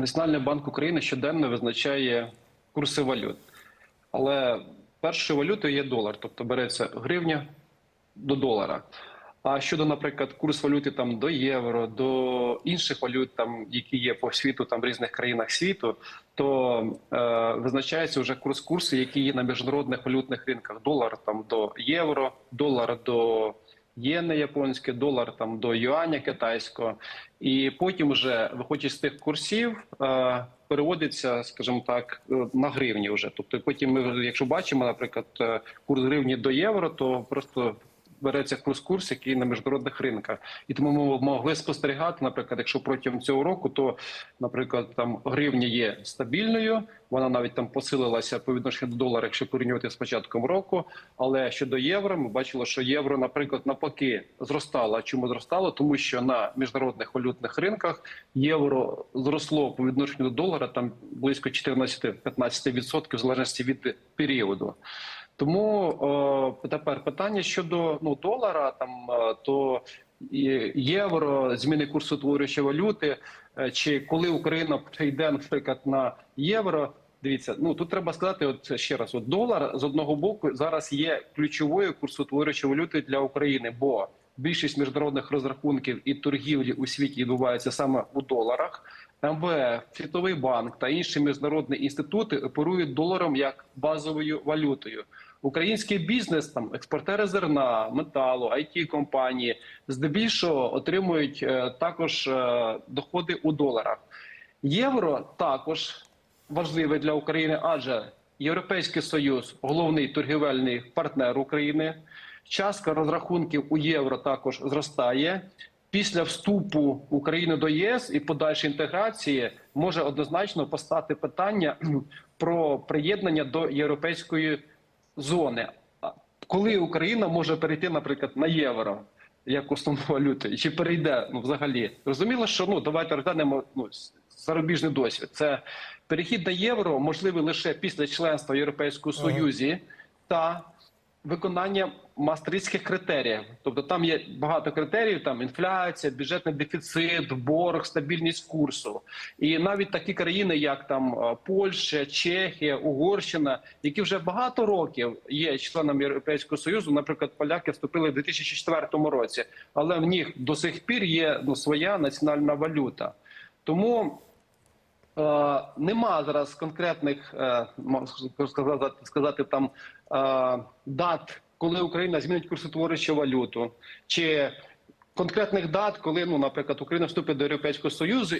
Національний банк України щоденно визначає курси валют. Але першою валютою є долар, тобто береться гривня до долара. А щодо, наприклад, курс валюти там до євро, до інших валют, там які є по світу, там в різних країнах світу, то е, визначається вже курс курси, які є на міжнародних валютних ринках. Долар там до євро, долар до єни японське, долар там до юаня китайського, і потім, вже виходячи з тих курсів, е, переводиться, скажімо так, е, на гривні. Вже тобто, потім ми, якщо бачимо, наприклад, е, курс гривні до євро, то просто береться курс курс, який на міжнародних ринках, і тому ми могли спостерігати, наприклад, якщо протягом цього року, то, наприклад, там гривня є стабільною, вона навіть там посилилася по відношенню до долара, якщо порівнювати з початком року. Але щодо євро, ми бачили, що євро, наприклад, навпаки, зростало. Чому зростало? Тому що на міжнародних валютних ринках євро зросло по відношенню до долара там близько 14-15% в залежності від періоду. Тому о, тепер питання щодо ну долара, там е, то євро, зміни курсу утворюючої валюти, е, чи коли Україна прийде, наприклад, на євро. Дивіться, ну тут треба сказати, от ще раз: от долар з одного боку зараз є ключовою курсоутворюючою валютою для України, бо більшість міжнародних розрахунків і торгівлі у світі відбуваються саме у доларах. МВФ, Світовий банк та інші міжнародні інститути оперують доларом як базовою валютою. Український бізнес, там експортери зерна, металу, it компанії здебільшого отримують е, також е, доходи у доларах. Євро також важливий для України, адже Європейський Союз головний торгівельний партнер України. Частка розрахунків у євро також зростає. Після вступу України до ЄС і подальшої інтеграції може однозначно постати питання про приєднання до європейської зони. Коли Україна може перейти, наприклад, на євро як основну валюту, чи перейде ну взагалі? Зрозуміло, що ну давайте розглянемо ну, зарубіжний досвід. Це перехід на євро можливий лише після членства в Європейському Ага. Союзі та виконання мастрицьких критеріїв. Тобто там є багато критеріїв: там інфляція, бюджетний дефіцит, борг, стабільність курсу. І навіть такі країни, як там е, Польща, Чехія, Угорщина, які вже багато років є членами Європейського союзу. Наприклад, поляки вступили в 2004 році, але в них до сих пір є ну своя національна валюта. Тому нема зараз конкретних е, сказати, сказати там е, дат, коли Україна змінить курсотворючу валюту, чи конкретних дат, коли ну, наприклад, Україна вступить до Європейського союзу,